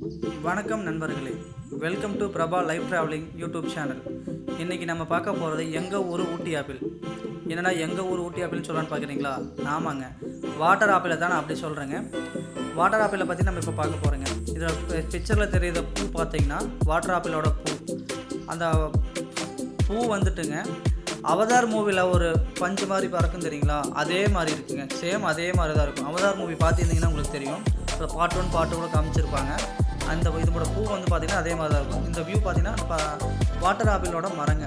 வணக்கம் நண்பர்களே. Welcome to Prabha life travelling YouTube channel இன்றைக்கி நம்ம பார்க்க போகிறது எங்கள் ஊர் ஊட்டி ஆப்பிள். என்னடா எங்கள் ஊர் ஊட்டி ஆப்பிள்னு சொல்லலான்னு பார்க்குறீங்களா? ஆமாங்க. வாட்டர் ஆப்பிளை தான் நான் அப்படி சொல்கிறேங்க வாட்டர் ஆப்பிளை பற்றி நம்ம இப்போ பார்க்க போகிறோங்க இதில் பிக்சரில் தெரியுற பூ பார்த்தீங்கன்னா வாட்டர் ஆப்பிளோட பூ. அந்த பூ வந்துட்டுங்க அவதார் மூவியில் ஒரு பஞ்சு மாதிரி பறக்கும் தெரியுங்களா? அதே மாதிரி இருக்குங்க. சேம் அதே மாதிரி தான் இருக்கும். அவதார் மூவி பார்த்துருந்தீங்கன்னா உங்களுக்கு தெரியும். அதில் பாட்டு ஒன் பாட்டு கூட காமிச்சிருப்பாங்க. அந்த இதோட பூ வந்து பார்த்திங்கன்னா அதே மாதிரி தான் இருக்கும். இந்த வியூ பார்த்தீங்கன்னா வாட்டர் ஆப்பிளோட மரங்க.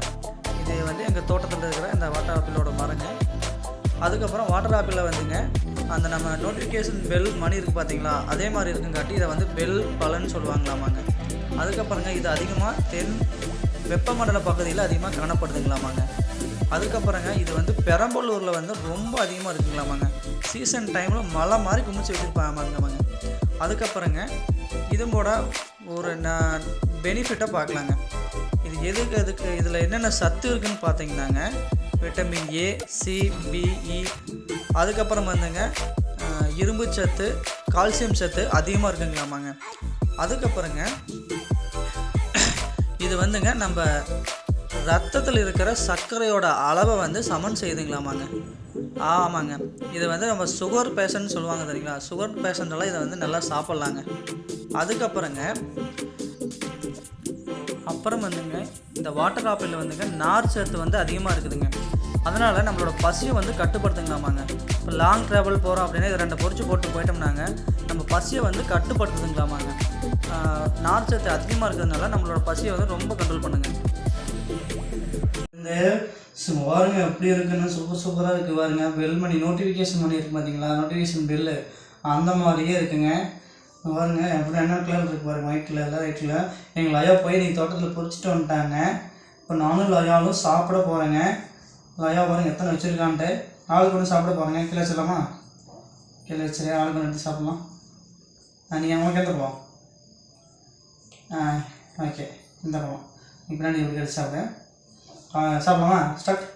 இது வந்து எங்கள் தோட்டத்தில் இருக்கிற இந்த வாட்டர் ஆப்பிளோட மரங்க. அதுக்கப்புறம் வாட்டர் ஆப்பிளில் வந்துங்க அந்த நம்ம நோட்டிஃபிகேஷன் பெல் மணி இருக்குது பார்த்தீங்களா அதே மாதிரி இருக்குங்காட்டி இதை வந்து பெல் பலன்னு சொல்லுவாங்களாமாங்க. அதுக்கப்புறங்க இது அதிகமாக தென் வெப்பமண்டல பகுதியில் அதிகமாக காணப்படுதுங்களாமாங்க. அதுக்கப்புறங்க இது வந்து பெரம்பலூரில் வந்து ரொம்ப அதிகமாக இருக்குங்களாமாங்க. சீசன் டைமில் மழை மாதிரி குமிச்சு வச்சுருப்பாங்க அதுக்கப்புறங்க இதும்போட ஒரு நான் பெனிஃபிட்டை பார்க்கலாங்க. இது எதுக்கு அதுக்கு இதில் என்னென்ன சத்து இருக்குன்னு பார்த்தீங்கன்னாங்க. Vitamin A C B E அதுக்கப்புறம் வந்துங்க இரும்பு சத்து கால்சியம் சத்து அதிகமாக இருக்குங்களாமாங்க. அதுக்கப்புறங்க இது வந்துங்க நம்ம ரத்தத்தில் இருக்கிற சர்க்கரையோட அளவை வந்து சமன் செய்துங்களாமாங்க. ஆமாங்க. இது வந்து நம்ம சுகர் பேஷண்ட் சொல்லுவாங்க தெரியுங்களா? சுகர் பேஷண்ட்டெல்லாம் இதை வந்து நல்லா சாப்பிட்லாங்க. அதுக்கப்புறங்க அப்புறம் வந்துங்க இந்த வாட்டர் ஆப்பிளில் வந்துங்க நார் சத்து வந்து அதிகமாக இருக்குதுங்க. அதனால் நம்மளோட பசியை வந்து கட்டுப்படுத்துங்களாமாங்க. இப்போ லாங் ட்ராவல் போகிறோம் அப்படின்னா இது ரெண்டு பொறிச்சு போட்டு போயிட்டோம்னாங்க நம்ம பசியை வந்து கட்டுப்படுத்துதுங்களாமாங்க. நார் சத்து அதிகமாக இருக்கிறதுனால நம்மளோட பசியை வந்து ரொம்ப கண்ட்ரோல் பண்ணுங்கள் இந்த சும்மா பாருங்க எப்படி இருக்குன்னு சூப்பர் சூப்பராக இருக்குது பாருங்க. பெல் மணி நோட்டிஃபிகேஷன் மணி இருக்கு பார்த்தீங்களா நோட்டிஃபிகேஷன் பெல்லு அந்த மாதிரியே இருக்குங்க. பாருங்க எப்படி என்ன கலர் இருக்கு பாருங்க ஒயிட் கலரில் ஒயிட் கலர் எங்கள் லயா போய் நீங்கள் தோட்டத்தில் பொறிச்சிட்டு வந்துட்டாங்க. இப்போ நானும் லயாலும் சாப்பிட போகிறேங்க லயா பாருங்க எத்தனை வச்சுருக்கான்ட்டு. ஆளுக்கு ஒன்று சாப்பிட போகிறேங்க கீழே வச்சிடலாமா? கீழே வச்சுரு ஆளுக்கு ஒன்று எடுத்து சாப்பிட்லாம். நீங்கள் அவங்க எந்த போவோம் ஆ ஓகே இந்த பழம் எடுத்து சாப்பிடுறேன் ஆ, சாப்பிடலாமா? ஸ்டார்ட்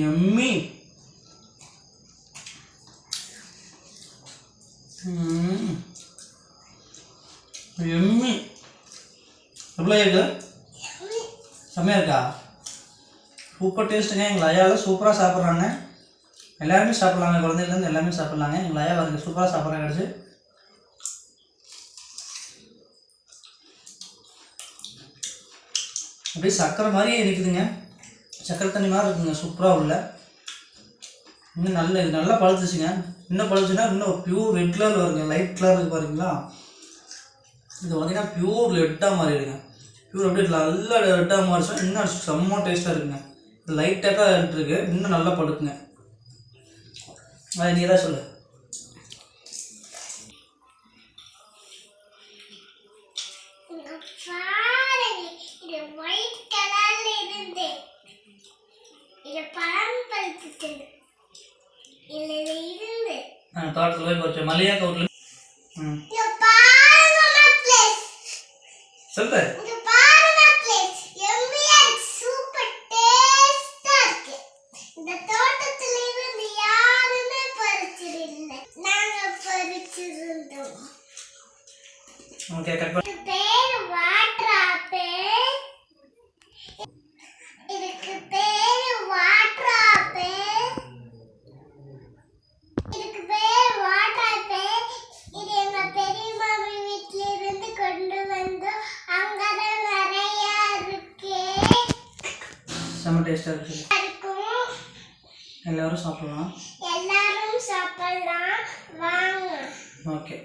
எம்மி எம்மி எவ்வளோ இருக்கு? செம்மையாக இருக்கா சூப்பர் டேஸ்ட்டுங்க எங்கள் ஐயாவில் சூப்பராக சாப்பிட்றாங்க. எல்லாருமே சாப்பிட்லாங்க. குழந்தைலேருந்து எல்லாமே சாப்பிட்லாங்க. எங்கள் ஐயா பாருங்க சூப்பராக சாப்பிட்ற கிடச்சி அப்படியே சக்கரை மாதிரியே இருக்குதுங்க. சக்கரை தண்ணி மாதிரி இருக்குங்க. சூப்பராக உள்ள. இன்னும் நல்ல இது நல்லா பழுத்துச்சுங்க. இன்னும் பழுத்துச்சுன்னா இன்னும் பியூர் ரெட் கலரில் வருங்க. லைட் கலர் இருக்குது பாருங்களா. இது பார்த்தீங்கன்னா பியூர் ரெட்டாக மாறிடுங்க. பியூர் அப்படியே நல்லா ரெட்டாக மாறிச்சா இன்னும் செம்ம டேஸ்ட்டாக இருக்குங்க. லைட்டாக லைட்டாக இருக்குது இன்னும் நல்லா பழுக்குங்க அது நீ தான் சொல்லு. இது ஒயிட் கலர்ல இருந்து இது பழம் ஓகே கட் பண்ணி பேரு வாட்டர் ஆப்பிள் இதுக்கு பேரு வாட்டர் ஆப்பிள் இதுக்கு பேரு வாட்டர் ஆப்பிள் இது எங்க பெரியம்மா வீட்ல இருந்து கொண்டு வந்து அங்கதான் நிறைய இருக்கு. செம்ம டேஸ்ட்டாக இருக்குது இருக்கும் எல்லாரும் சாப்பிடலாம். எல்லாரும் சாப்பிடலாம். வாங்க. ஓகே.